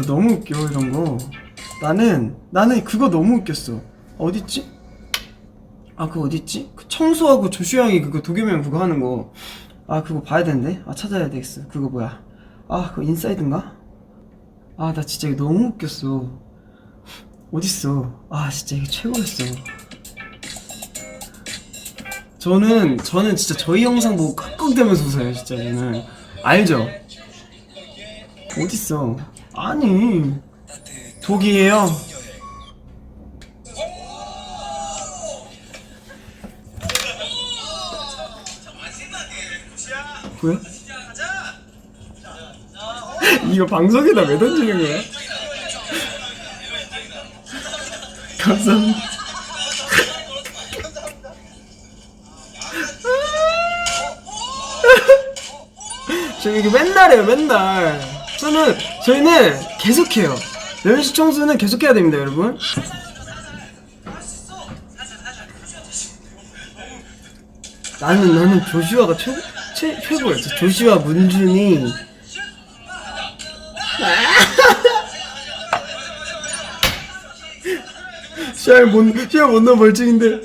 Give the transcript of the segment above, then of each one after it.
나 너무 웃겨 이런 거. 나는 나는 그거 너무 웃겼어. 어딨지? 아 그거 어딨지? 그 청소하고 조슈 형이 그거 도겸이 그거 하는 거. 아 그거 봐야 되는데. 아 찾아야 되겠어. 그거 뭐야? 아 그거 인사이드인가? 아 나 진짜 이거 너무 웃겼어. 어딨어? 아 진짜 이게 최고였어. 저는 저는 진짜 저희 영상 보고 깍깍대면서 웃어요 진짜 저는 알죠? 어딨어? 아니 독이에요. 뭐야? 이거 방송에다 왜 던지는 거야? 감사합니다. 저 이거 맨날 해요 맨날 저는 저희는 계속해요. 연식 청소는 계속해야 됩니다 여러분. 나는 나는 조슈아가 최, 최, 최고였어 조슈아 문준이. 시알 못 시알 못 넣어 벌칙인데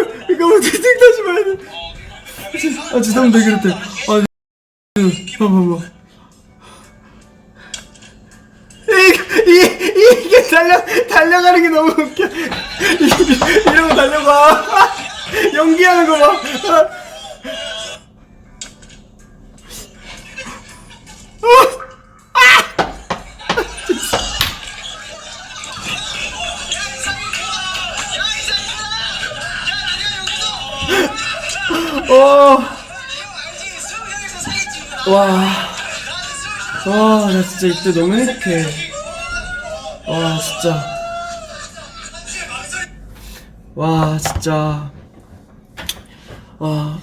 이거 이거 뭐 채팅 다시 봐야 돼. 아 죄송합니다 그랬대. 아 봐봐봐. 이게 이 이게 달려 달려가는 게 너무 웃겨. 이- 이러고 달려가. 연기하는 거 봐. 와. 와, 나 진짜 이때 너무 행복해. 와, 진짜. 와, 진짜. 와.